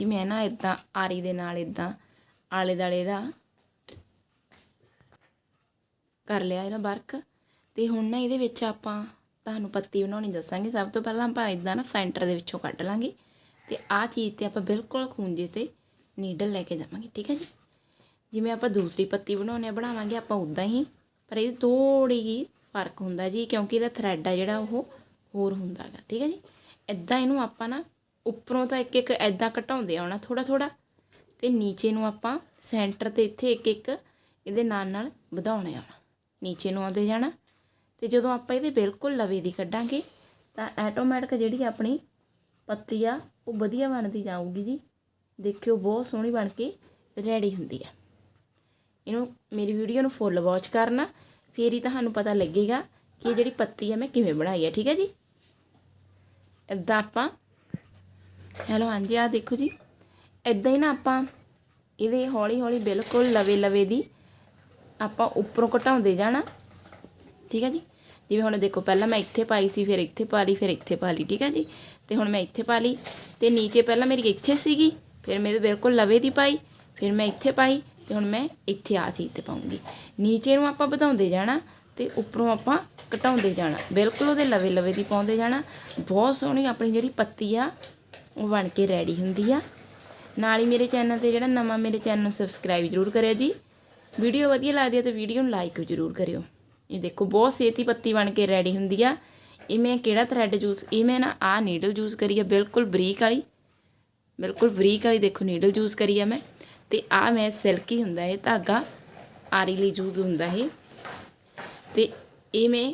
ਜੀ ਮੈਂ ਨਾ ਇਦਾਂ ਆਰੀ ਦੇ ਨਾਲ ਇਦਾਂ ਆਲੇ ਦਾਲੇ ਦਾ ਕਰ ਲਿਆ ਇਹਦਾ ਵਰਕ। ਤੇ ਹੁਣ ਨਾ ਇਹਦੇ ਵਿੱਚ ਆਪਾਂ ਤੁਹਾਨੂੰ ਪੱਤੀ ਬਣਾਉਣੀ ਦੱਸਾਂਗੇ। ਸਭ ਤੋਂ ਪਹਿਲਾਂ ਆਪਾਂ ਇਦਾਂ ਨਾ ਸੈਂਟਰ ਦੇ ਵਿੱਚੋਂ ਕੱਢ ਲਾਂਗੇ। ਤੇ ਆਹ ਚੀਜ਼ ਤੇ ਆਪਾਂ ਬਿਲਕੁਲ ਖੂੰਜੇ ਤੇ ਨੀਡਲ ਲੈ ਕੇ ਜਾਵਾਂਗੇ, ਠੀਕ ਹੈ ਜੀ? ਜਿਵੇਂ ਆਪਾਂ ਦੂਸਰੀ ਪੱਤੀ ਬਣਾਉਣੇ ਆ ਬਣਾਵਾਂਗੇ ਆਪਾਂ ਉਦਾਂ ਹੀ। ਪਰ ਇਹ ਥੋੜੀ ਹੀ ਫ਼ਰਕ ਹੁੰਦਾ ਜੀ, ਕਿਉਂਕਿ ਇਹਦਾ ਥਰੈਡ ਆ ਜਿਹੜਾ ਉਹ ਹੋਰ ਹੁੰਦਾ ਹੈਗਾ, ਠੀਕ ਹੈ ਜੀ? ਇਦਾਂ ਇਹਨੂੰ ਆਪਾਂ ਨਾ ਉੱਪਰੋਂ ਤਾਂ ਇੱਕ ਇੱਕ ਇਦਾਂ ਘਟਾਉਂਦੇ ਆਉਣਾ ਥੋੜਾ ਥੋੜਾ ਤੇ ਨੀਚੇ ਨੂੰ ਆਪਾਂ ਸੈਂਟਰ ਤੇ ਇੱਥੇ ਇੱਕ ਇੱਕ ਇਹਦੇ ਨਾਲ ਨਾਲ ਵਧਾਉਣੇ ਆਉਣਾ ਨੀਚੇ ਨੂੰ ਆਉਂਦੇ ਜਾਣਾ। ਤੇ ਜਦੋਂ ਆਪਾਂ ਇਹਦੇ ਬਿਲਕੁਲ ਲਵੇ ਦੀ ਕੱਢਾਂਗੇ, ਤਾਂ ਆਟੋਮੈਟਿਕ ਜਿਹੜੀ ਆਪਣੀ ਪੱਤੀ ਆ, ਉਹ ਵਧੀਆ ਬਣਦੀ ਜਾਊਗੀ ਜੀ। ਦੇਖਿਓ, ਬਹੁਤ ਸੋਹਣੀ ਬਣ ਕੇ ਰੈਡੀ ਹੁੰਦੀ ਆ। ਇਹਨੂੰ ਮੇਰੀ ਵੀਡੀਓ ਨੂੰ ਫੁੱਲ ਵਾਚ ਕਰਨਾ। ਫੇਰ ਹੀ ਤੁਹਾਨੂੰ ਪਤਾ ਲੱਗੇਗਾ ਕਿ ਇਹ ਜਿਹੜੀ ਪੱਤੀ ਆ, ਮੈਂ ਕਿਵੇਂ ਬਣਾਈ ਆ, ਠੀਕ ਹੈ ਜੀ? ਇਦਾਂ ਆਪਾਂ ਹੈਲੋ, ਹਾਂਜੀ ਆ ਦੇਖੋ ਜੀ। ਇਦਾਂ ਹੀ ਨਾ ਆਪਾਂ ਇਹਦੇ ਹੌਲੀ ਹੌਲੀ ਬਿਲਕੁਲ ਲਵੇ ਲਵੇ ਦੀ ਆਪਾਂ ਉੱਪਰੋਂ ਘਟਾਉਂਦੇ ਜਾਣਾ। ਠੀਕ ਹੈ ਜੀ? ਜਿਵੇਂ ਹੁਣ ਦੇਖੋ, ਪਹਿਲਾਂ ਮੈਂ ਇੱਥੇ ਪਾਈ ਸੀ, ਫਿਰ ਇੱਥੇ ਪਾ ਲਈ, ਫਿਰ ਇੱਥੇ ਪਾ ਲਈ, ਠੀਕ ਹੈ ਜੀ? ਤੇ ਹੁਣ ਮੈਂ ਇੱਥੇ ਪਾ ਲਈ, ਤੇ ਨੀਚੇ ਪਹਿਲਾਂ ਮੇਰੀ ਇੱਥੇ ਸੀਗੀ, ਫਿਰ ਮੇਰੇ ਬਿਲਕੁਲ ਲਵੇ ਦੀ ਪਾਈ, ਫਿਰ ਮੈਂ ਇੱਥੇ ਪਾਈ, ਤੇ ਹੁਣ ਮੈਂ ਇੱਥੇ ਆ ਚੀਜ਼ ਤੇ ਪਾਉਂਗੀ। ਨੀਚੇ ਨੂੰ ਆਪਾਂ ਵਧਾਉਂਦੇ ਜਾਣਾ ਤੇ ਉੱਪਰੋਂ ਆਪਾਂ ਘਟਾਉਂਦੇ ਜਾਣਾ। ਬਿਲਕੁਲ ਉਹਦੇ ਲਵੇ ਲਵੇ ਦੀ ਪਾਉਂਦੇ ਜਾਣਾ। ਬਹੁਤ ਸੋਹਣੀ ਆਪਣੀ ਜਿਹੜੀ ਪੱਤੀ ਆ ਉਹ ਬਣ ਕੇ ਰੈਡੀ ਹੁੰਦੀ ਆ। ਨਾਲ ਹੀ ਮੇਰੇ ਚੈਨਲ ਤੇ ਜਿਹੜਾ ਨਵਾਂ ਮੇਰੇ ਚੈਨਲ ਨੂੰ ਸਬਸਕ੍ਰਾਈਬ ਜ਼ਰੂਰ ਕਰਿਓ ਜੀ। ਵੀਡੀਓ ਵਧੀਆ ਲੱਗਦੀ ਹੈ ਤਾਂ ਵੀਡੀਓ ਨੂੰ ਲਾਈਕ ਜ਼ਰੂਰ ਕਰਿਓ। ਇਹ ਦੇਖੋ, ਬਹੁਤ ਛੇਤੀ ਪੱਤੀ ਬਣ ਕੇ ਰੈਡੀ ਹੁੰਦੀ ਆ। ਇਹ ਮੈਂ ਕਿਹੜਾ ਥਰੈਡ ਯੂਜ਼ ਇਹ ਮੈਂ ਨਾ ਆ ਨੀਡਲ ਯੂਜ਼ ਕਰੀ ਆ, ਬਿਲਕੁਲ ਬਰੀਕ ਵਾਲੀ। ਬਿਲਕੁਲ ਬਰੀਕ ਵਾਲੀ ਦੇਖੋ ਨੀਡਲ ਯੂਜ਼ ਕਰੀ ਆ ਮੈਂ। ਤੇ ਆ ਮੈਂ ਸਿਲਕੀ ਹੁੰਦਾ ਇਹ ਧਾਗਾ ਆਰੀ ਲਈ ਯੂਜ਼ ਹੁੰਦਾ ਇਹ। ਤੇ ਇਹ ਮੈਂ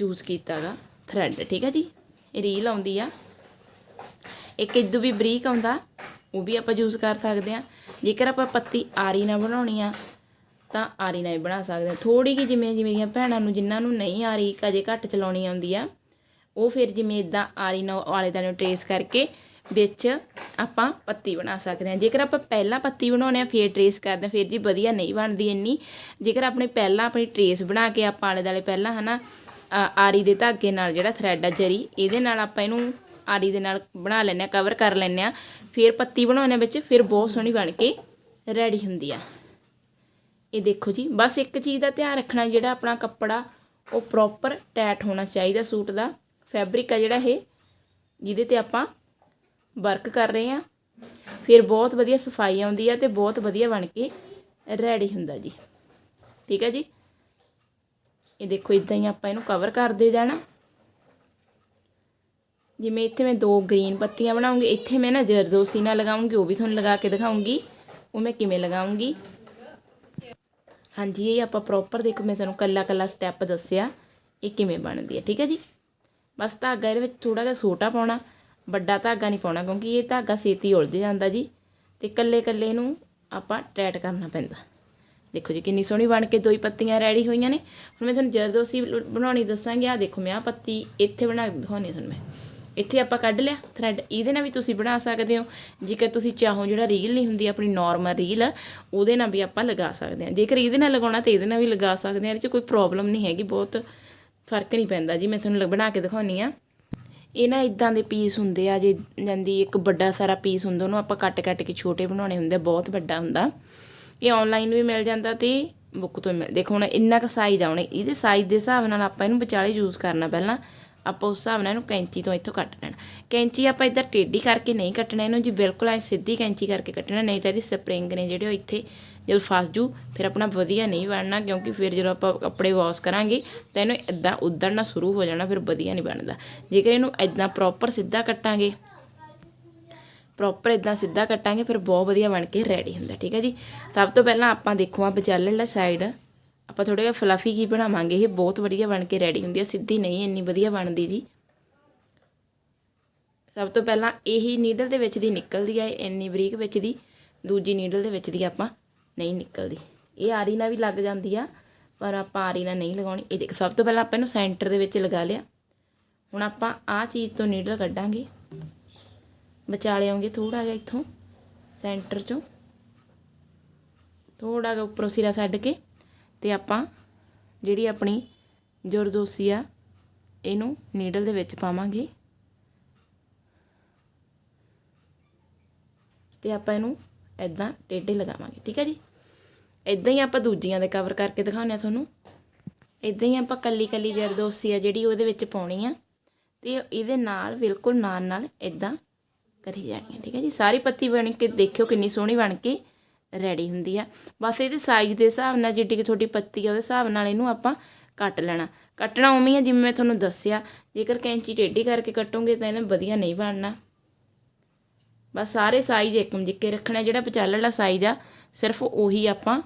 ਯੂਜ਼ ਕੀਤਾਗਾ ਥਰੈਡ ਠੀਕ ਆ ਜੀ? ਇਹ ਰੀਲ ਆਉਂਦੀ ਆ। ਇੱਕ ਇਦੋਂ ਵੀ ਬਰੀਕ ਆਉਂਦਾ, ਉਹ ਵੀ ਆਪਾਂ ਯੂਜ਼ ਕਰ ਸਕਦੇ ਆ ਜੇਕਰ ਆਪਾਂ ਪੱਤੀ ਆਰੀ ਨਾਲ ਬਣਾਉਣੀ ਆ, ਤਾਂ ਆਰੀ ਨਾਲ ਵੀ ਬਣਾ ਸਕਦੇ ਆ ਥੋੜੀ ਜਿਹੀ ਜਿਵੇਂ ਜਿਵੇਂ ਦੀਆਂ ਭੈਣਾਂ ਨੂੰ, ਜਿਨ੍ਹਾਂ ਨੂੰ ਨਹੀਂ ਆਰੀ ਅਜੇ ਘੱਟ ਚਲਾਉਣੀ ਆਉਂਦੀ ਆ, ਉਹ ਫਿਰ ਜਿਵੇਂ ਇਦਾਂ ਆਰੀ ਨਾਲ ਆਲੇ ਦਾ ਨੂੰ ਟਰੇਸ ਕਰਕੇ ਵਿੱਚ ਆਪਾਂ ਪੱਤੀ ਬਣਾ ਸਕਦੇ ਹਾਂ। ਜੇਕਰ ਆਪਾਂ ਪਹਿਲਾਂ ਪੱਤੀ ਬਣਾਉਣੇ ਆ ਫਿਰ ਟਰੇਸ ਕਰਦੇ ਹਾਂ। ਫਿਰ ਜੀ ਵਧੀਆ ਨਹੀਂ ਬਣਦੀ ਇੰਨੀ। ਜੇਕਰ ਆਪਣੇ ਪਹਿਲਾਂ ਆਪਣੀ ਟਰੇਸ ਬਣਾ ਕੇ ਆਪਾਂ ਆਲੇ ਦਾਲੇ ਪਹਿਲਾਂ ਹਨਾ ਆ- ਆਰੀ ਦੇ ਧਾਗੇ ਨਾਲ ਜਿਹੜਾ ਥਰੈਡ ਆ ਜਰੀ, ਇਹਦੇ ਨਾਲ ਆਪਾਂ ਇਹਨੂੰ ਆਰੀ ਦੇ ਨਾਲ ਬਣਾ ਲੈਂਦੇ ਆ ਕਵਰ ਕਰ ਲੈਂਦੇ ਆ। ਫਿਰ ਪੱਤੀ ਬਣਾਉਣੇ ਵਿੱਚ ਫਿਰ ਬਹੁਤ ਸੋਹਣੀ ਬਣ ਕੇ ਰੈਡੀ ਹੁੰਦੀ ਆ। ਇਹ ਦੇਖੋ ਜੀ, ਬਸ ਇੱਕ ਚੀਜ਼ ਦਾ ਧਿਆਨ ਰੱਖਣਾ, ਜਿਹੜਾ ਆਪਣਾ ਕੱਪੜਾ ਉਹ ਪ੍ਰੋਪਰ ਟੈਟ ਹੋਣਾ ਚਾਹੀਦਾ ਸੂਟ ਦਾ। ਫੈਬਰਿਕ ਆ ਜਿਹੜਾ ਇਹ, ਜਿਹਦੇ ਤੇ ਆਪਾਂ ਵਰਕ ਕਰ ਰਹੇ ਆ। ਫਿਰ ਬਹੁਤ ਵਧੀਆ ਸਫ਼ਾਈ ਆਉਂਦੀ ਆ ਤੇ ਬਹੁਤ ਵਧੀਆ ਬਣ ਕੇ ਰੈਡੀ ਹੁੰਦਾ ਜੀ। ਠੀਕ ਹੈ ਜੀ? ਇਹ ਦੇਖੋ ਇਦਾਂ ਹੀ ਆਪਾਂ ਇਹਨੂੰ ਕਵਰ ਕਰਦੇ ਜਾਣਾ। ਜਿਵੇਂ ਇੱਥੇ ਮੈਂ ਦੋ ਗ੍ਰੀਨ ਪੱਤੀਆਂ ਬਣਾਉਂਗੀ, ਇੱਥੇ ਮੈਂ ਨਾ ਜਰਦੋਸੀ ਨਾਲ ਲਗਾਉਂਗੀ, ਉਹ ਵੀ ਤੁਹਾਨੂੰ ਲਗਾ ਕੇ ਦਿਖਾਉਂਗੀ, ਉਹ ਮੈਂ ਕਿਵੇਂ ਲਗਾਉਂਗੀ। ਹਾਂਜੀ, ਇਹ ਆਪਾਂ ਪ੍ਰੋਪਰ ਦੇਖੋ, ਮੈਂ ਤੁਹਾਨੂੰ ਕੱਲਾ ਕੱਲਾ ਸਟੈਪ ਦੱਸਿਆ, ਇਹ ਕਿਵੇਂ ਬਣਦੀ ਹੈ, ਠੀਕ ਹੈ ਜੀ? ਬਸ ਧਾਗਾ ਇਹਦੇ ਵਿੱਚ ਥੋੜਾ ਜਿਹਾ ਛੋਟਾ ਪਾਉਣਾ, ਵੱਡਾ ਧਾਗਾ ਨਹੀਂ ਪਾਉਣਾ, ਕਿਉਂਕਿ ਇਹ ਧਾਗਾ ਛੇਤੀ ਉਲਝ ਜਾਂਦਾ ਜੀ, ਤੇ ਕੱਲੇ ਕੱਲੇ ਨੂੰ ਆਪਾਂ ਟੈਟ ਕਰਨਾ ਪੈਂਦਾ। ਦੇਖੋ ਜੀ, ਕਿੰਨੀ ਸੋਹਣੀ ਬਣ ਕੇ ਦੋ ਹੀ ਪੱਤੀਆਂ ਰੈਡੀ ਹੋਈਆਂ ਨੇ। ਹੁਣ ਮੈਂ ਤੁਹਾਨੂੰ ਜਰਦੋਸੀ ਬਣਾਉਣੀ ਦੱਸਾਂਗੀ ਆ ਦੇਖੋ ਮੈਂ ਆ ਪੱਤੀ ਇੱਥੇ ਬਣਾ ਕੇ ਦਿਖਾਉਣੀ ਤੁਹਾਨੂੰ ਮੈਂ। ਇੱਥੇ ਆਪਾਂ ਕੱਢ ਲਿਆ ਥਰੈਡ ਇਹਦੇ ਨਾਲ ਵੀ ਤੁਸੀਂ ਬਣਾ ਸਕਦੇ ਹੋ। ਜੇਕਰ ਤੁਸੀਂ ਚਾਹੋ ਜਿਹੜਾ ਰੀਲ ਨਹੀਂ ਹੁੰਦੀ ਆਪਣੀ ਨਾਰਮਲ ਰੀਲ ਉਹਦੇ ਨਾਲ ਵੀ ਆਪਾਂ ਲਗਾ ਸਕਦੇ ਹਾਂ। ਜੇਕਰ ਇਹਦੇ ਨਾਲ ਲਗਾਉਣਾ ਤੇ ਇਹਦੇ ਨਾਲ ਵੀ ਲਗਾ ਸਕਦੇ ਹਾਂ। ਇਹਦੇ 'ਚ ਕੋਈ ਪ੍ਰੋਬਲਮ ਨਹੀਂ ਹੈਗੀ ਬਹੁਤ ਫ਼ਰਕ ਨਹੀਂ ਪੈਂਦਾ। ਜੀ ਮੈਂ ਤੁਹਾਨੂੰ ਲ- ਬਣਾ ਕੇ ਦਿਖਾਉਣੀ ਆ। ਇਹ ਨਾ ਇਦਾਂ ਦੇ ਪੀਸ ਹੁੰਦੇ ਆ ਜੇ ਜਾਂਦੀ ਇੱਕ ਵੱਡਾ ਸਾਰਾ ਪੀਸ ਹੁੰਦਾ ਉਹਨੂੰ ਆਪਾਂ ਕੱਟ ਕੱਟ ਕੇ ਛੋਟੇ ਬਣਾਉਣੇ ਹੁੰਦੇ ਆ, ਬਹੁਤ ਵੱਡਾ ਹੁੰਦਾ। ਇਹ ਆਨਲਾਈਨ ਵੀ ਮਿਲ ਜਾਂਦਾ ਤੇ ਬੁੱਕ ਤੋਂ ਮਿਲ ਦੇਖੋ ਹੁਣ ਇੰਨਾ ਕੁ ਸਾਈਜ਼ ਆਉਣੇ ਇਹਦੇ ਸਾਈਜ਼ ਦੇ ਹਿਸਾਬ ਨਾਲ ਆਪਾਂ ਇਹਨੂੰ ਵਿਚਾਲੇ ਯੂਜ਼ ਕਰਨਾ ਪਹਿਲਾਂ। ਆਪਾਂ ਉਸ ਹਿਸਾਬ ਨਾਲ ਇਹਨੂੰ ਕੈਂਚੀ ਤੋਂ ਇੱਥੋਂ ਕੱਟ ਲੈਣਾ। ਕੈਂਚੀ ਆਪਾਂ ਇੱਧਰ ਟੇਢੀ ਕਰਕੇ ਨਹੀਂ ਕੱਟਣਾ, ਇਹਨੂੰ ਜੀ ਬਿਲਕੁਲ ਐ ਸਿੱਧੀ ਕੈਂਚੀ ਕਰਕੇ ਕੱਟਣਾ, ਨਹੀਂ ਤਾਂ ਇਹਦੀ ਸਪਰਿੰਗ ਨੇ ਜਿਹੜੇ ਉਹ ਇੱਥੇ ਜਦੋਂ ਫਸ ਜੂ, ਫਿਰ ਆਪਣਾ ਵਧੀਆ ਨਹੀਂ ਬਣਨਾ, ਕਿਉਂਕਿ ਫਿਰ ਜਦੋਂ ਆਪਾਂ ਕੱਪੜੇ ਵਾਸ਼ ਕਰਾਂਗੇ, ਤਾਂ ਇਹਨੂੰ ਇਦਾਂ ਉਧੜਨਾ ਸ਼ੁਰੂ ਹੋ ਜਾਣਾ, ਫਿਰ ਵਧੀਆ ਨਹੀਂ ਬਣਦਾ। ਜੇਕਰ ਇਹਨੂੰ ਇਦਾਂ ਪ੍ਰੋਪਰ ਸਿੱਧਾ ਕੱਟਾਂਗੇ ਪ੍ਰੋਪਰ ਇਦਾਂ ਸਿੱਧਾ ਕੱਟਾਂਗੇ, ਫਿਰ ਬਹੁਤ ਵਧੀਆ ਬਣ ਕੇ ਰੈਡੀ ਹੁੰਦਾ, ਠੀਕ ਹੈ ਜੀ? ਸਭ ਤੋਂ ਪਹਿਲਾਂ ਆਪਾਂ ਦੇਖੋ ਆ ਵਾਲਾ ਸਾਈਡ ਆਪਾਂ ਥੋੜਾ ਜਿਹਾ ਫਲਫੀ ਕੀ ਬਣਾਵਾਂਗੇ। ਇਹ ਬਹੁਤ ਵਧੀਆ ਬਣ ਕੇ ਰੈਡੀ ਹੁੰਦੀ ਹੈ ਸਿੱਧੀ ਨਹੀਂ, ਇੰਨੀ ਵਧੀਆ ਬਣਦੀ ਜੀ। ਸਭ ਤੋਂ ਪਹਿਲਾਂ ਇਹੀ ਨੀਡਲ ਦੇ ਵਿੱਚ ਦੀ ਨਿਕਲਦੀ ਹੈ ਇੰਨੀ ਬਰੀਕ ਵਿੱਚ ਦੀ। ਦੂਜੀ ਨੀਡਲ ਦੇ ਵਿੱਚ ਦੀ ਆਪਾਂ ਨਹੀਂ ਨਿਕਲਦੀ। ਇਹ ਆਰੀਨਾ ਵੀ ਲੱਗ ਜਾਂਦੀ ਆ, ਪਰ ਆਪਾਂ ਆਰੀਨਾ ਨਹੀਂ ਲਗਾਉਣੀ। ਇਹ ਦੇਖ, ਸਭ ਤੋਂ ਪਹਿਲਾਂ ਆਪਾਂ ਇਹਨੂੰ ਸੈਂਟਰ ਦੇ ਵਿੱਚ ਲਗਾ ਲਿਆ। ਹੁਣ ਆਪਾਂ ਆਹ ਚੀਜ਼ ਤੋਂ ਨੀਡਲ ਕੱਢਾਂਗੇ। ਵਿਚਾਲੇ ਆਉਂਗੇ ਥੋੜਾ ਜਿਹਾ ਇੱਥੋਂ ਸੈਂਟਰ ਚੋਂ। ਥੋੜਾ ਜਿਹਾ ਉੱਪਰੋਂ ਸਿਰਾ ਛੱਡ ਕੇ। ਤੇ ਆਪਾਂ ਜਿਹੜੀ ਆਪਣੀ ਜਰਦੋਸੀ ਆ, ਇਹਨੂੰ ਨੀਡਲ ਦੇ ਵਿੱਚ ਪਾਵਾਂਗੇ। ਤੇ ਆਪਾਂ ਇਹਨੂੰ ਐਦਾਂ ਟੇਢੇ ਲਗਾਵਾਂਗੇ, ਠੀਕ ਹੈ ਜੀ? ਇਦਾਂ ਹੀ ਆਪਾਂ ਦੂਜੀਆਂ ਦੇ ਕਵਰ ਕਰਕੇ ਦਿਖਾਉਂਦੇ ਆ ਤੁਹਾਨੂੰ। ਇਦਾਂ ਹੀ ਆਪਾਂ ਕੱਲੀ ਕੱਲੀ ਜਰਦੋਸੀ ਆ ਜਿਹੜੀ ਉਹਦੇ ਵਿੱਚ ਪਾਉਣੀ ਆ, ਤੇ ਇਹਦੇ ਨਾਲ ਬਿਲਕੁਲ ਨਾਲ ਨਾਲ ਇਦਾਂ ਕਰੀ ਜਾਣੀ ਹੈ ਠੀਕ ਹੈ ਜੀ? ਸਾਰੀ ਪੱਤੀ ਬਣ ਕੇ ਦੇਖਿਓ ਕਿੰਨੀ ਸੋਹਣੀ ਬਣ ਕੇ। ਰੈਡੀ ਹੁੰਦੀ ਆ। ਬਸ ਇਹਦੇ ਸਾਈਜ਼ ਦੇ ਹਿਸਾਬ ਨਾਲ ਜਿੱਡੀ ਕਿ ਤੁਹਾਡੀ ਪੱਤੀ ਆ, ਉਹਦੇ ਹਿਸਾਬ ਨਾਲ ਇਹਨੂੰ ਆਪਾਂ ਕੱਟ ਲੈਣਾ। ਕੱਟਣਾ ਉਵੇਂ ਹੀ ਆ ਜਿਵੇਂ ਮੈਂ ਤੁਹਾਨੂੰ ਦੱਸਿਆ। ਜੇਕਰ ਕੈਂਚੀ ਟੇਢੀ ਕਰਕੇ ਕੱਟੋਗੇ ਤਾਂ ਇਹਨੇ ਵਧੀਆ ਨਹੀਂ ਬਣਨਾ। ਬਸ ਸਾਰੇ ਸਾਈਜ਼ ਇੱਕਮ ਜਿੱਕੇ ਰੱਖਣਾ। ਜਿਹੜਾ ਵਿਚਾਲੇ ਵਾਲਾ ਸਾਈਜ਼ ਆ, ਸਿਰਫ ਉਹੀ ਆਪਾਂ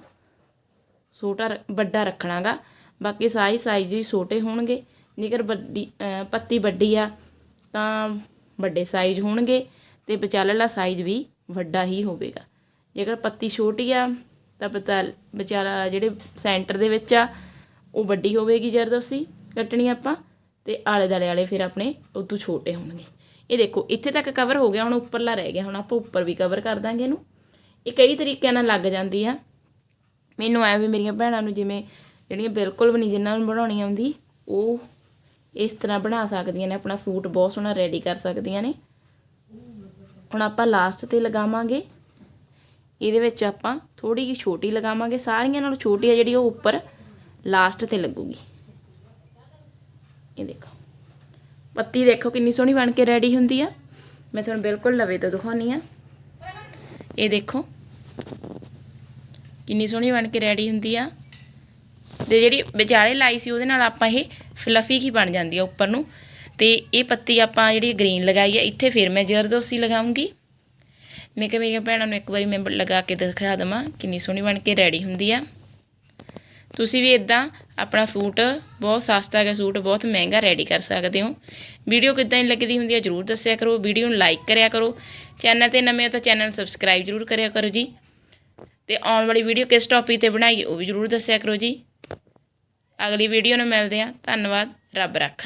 ਛੋਟਾ ਰ- ਵੱਡਾ ਰੱਖਣਾਗਾ। ਬਾਕੀ ਸਾਰੇ ਸਾਈਜ਼ ਹੀ ਛੋਟੇ ਹੋਣਗੇ। ਜੇਕਰ ਵੱਡੀ ਪੱਤੀ ਵੱਡੀ ਆ, ਤਾਂ ਵੱਡੇ ਸਾਈਜ਼ ਹੋਣਗੇ ਤੇ ਵਿਚਾਲੇ ਵਾਲਾ ਸਾਈਜ਼ ਵੀ ਵੱਡਾ ਹੀ ਹੋਵੇਗਾ। ਜੇਕਰ ਪੱਤੀ ਛੋਟੀ ਆ, ਤਾਂ ਪਤਾ ਵਿਚਾਰਾ ਜਿਹੜੇ ਸੈਂਟਰ ਦੇ ਵਿੱਚ ਆ, ਉਹ ਵੱਡੀ ਹੋਵੇਗੀ ਜਦ ਅਸੀਂ ਕੱਟਣੀ ਆਪਾਂ, ਤੇ ਆਲੇ ਦਾਲੇ ਵਾਲੇ ਫਿਰ ਆਪਣੇ ਉਹ ਛੋਟੇ ਹੋਣਗੇ। ਇਹ ਦੇਖੋ, ਇੱਥੇ ਤੱਕ ਕਵਰ ਹੋ ਗਿਆ, ਹੁਣ ਉੱਪਰਲਾ ਰਹਿ ਗਿਆ, ਹੁਣ ਆਪਾਂ ਉੱਪਰ ਵੀ ਕਵਰ ਕਰ ਦਾਂਗੇ ਇਹਨੂੰ। ਇਹ ਕਈ ਤਰੀਕਿਆਂ ਨਾਲ ਲੱਗ ਜਾਂਦੀ ਆ। ਮੈਨੂੰ ਐ ਵੀ ਮੇਰੀਆਂ ਭੈਣਾਂ ਨੂੰ ਜਿਵੇਂ ਜਿਹੜੀਆਂ ਬਿਲਕੁਲ ਵੀ ਨਹੀਂ ਜਿਨ੍ਹਾਂ ਨੂੰ ਬਣਾਉਣੀ ਆਉਂਦੀ, ਉਹ ਇਸ ਤਰ੍ਹਾਂ ਬਣਾ ਸਕਦੀਆਂ ਨੇ, ਆਪਣਾ ਸੂਟ ਬਹੁਤ ਸੋਹਣਾ ਰੈਡੀ ਕਰ ਸਕਦੀਆਂ ਨੇ। ਹੁਣ ਆਪਾਂ ਲਾਸਟ ਤੇ ਲਗਾਵਾਂਗੇ। ਇਹਦੇ ਵਿੱਚ ਆਪਾਂ ਥੋੜੀ ਜਿਹੀ ਛੋਟੀ ਲਗਾਵਾਂਗੇ। ਸਾਰੀਆਂ ਨਾਲੋਂ ਛੋਟੀ ਆ ਜਿਹੜੀ, ਉਹ ਉੱਪਰ ਲਾਸਟ ਤੇ ਲੱਗੂਗੀ। ਇਹ ਦੇਖੋ। ਪੱਤੀ ਦੇਖੋ ਕਿੰਨੀ ਸੋਹਣੀ ਬਣ ਕੇ ਰੈਡੀ ਹੁੰਦੀ ਆ। ਮੈਂ ਤੁਹਾਨੂੰ ਬਿਲਕੁਲ ਲਵੇ ਤੋਂ ਦਿਖਾਉਣੀ ਆ। ਇਹ ਦੇਖੋ। ਕਿੰਨੀ ਸੋਹਣੀ ਬਣ ਕੇ ਰੈਡੀ ਹੁੰਦੀ ਆ। ਤੇ ਜਿਹੜੀ ਵਿਚਾਲੇ ਲਾਈ ਸੀ, ਉਹਦੇ ਨਾਲ ਆਪਾਂ ਇਹ ਫਲਫੀ ਕੀ ਬਣ ਜਾਂਦੀ ਆ ਉੱਪਰ ਨੂੰ। ਤੇ ਇਹ ਪੱਤੀ ਆਪਾਂ ਜਿਹੜੀ ਗ੍ਰੀਨ ਲਗਾਈ ਆ, ਇੱਥੇ ਫਿਰ ਮੈਂ ਜਰਦੋਸੀ ਲਗਾਉਂਗੀ। ਮੈਂ ਕਿਹਾ ਮੇਰੀਆਂ ਭੈਣਾਂ ਨੂੰ ਇੱਕ ਵਾਰੀ ਮੈਂ ਲਗਾ ਕੇ ਦਿਖਾ ਦਵਾਂ ਕਿੰਨੀ ਸੋਹਣੀ ਬਣ ਕੇ ਰੈਡੀ ਹੁੰਦੀ ਆ। ਤੁਸੀਂ ਵੀ ਇਦਾਂ ਆਪਣਾ ਸੂਟ, ਬਹੁਤ ਸਸਤਾ ਹੈਗਾ ਸੂਟ, ਬਹੁਤ ਮਹਿੰਗਾ ਰੈਡੀ ਕਰ ਸਕਦੇ ਹੋ। ਵੀਡੀਓ ਕਿੱਦਾਂ ਦੀ ਲੱਗਦੀ ਹੁੰਦੀ ਹੈ ਜਰੂਰ ਦੱਸਿਆ ਕਰੋ, ਵੀਡੀਓ ਨੂੰ ਲਾਈਕ ਕਰਿਆ ਕਰੋ। ਚੈਨਲ ਤੇ ਨਵੇਂ ਹੋ ਤਾਂ ਚੈਨਲ ਸਬਸਕ੍ਰਾਈਬ ਜਰੂਰ ਕਰਿਆ ਕਰੋ ਜੀ। ਤੇ ਆਉਣ ਵਾਲੀ ਵੀਡੀਓ ਕਿਸ ਟੌਪਿਕ ਤੇ ਬਣਾਈਏ ਉਹ ਵੀ ਜਰੂਰ ਦੱਸਿਆ ਕਰੋ ਜੀ। ਅਗਲੀ ਵੀਡੀਓ ਨਾਲ ਮਿਲਦੇ ਹਾਂ ਧੰਨਵਾਦ, ਰੱਬ ਰੱਖ।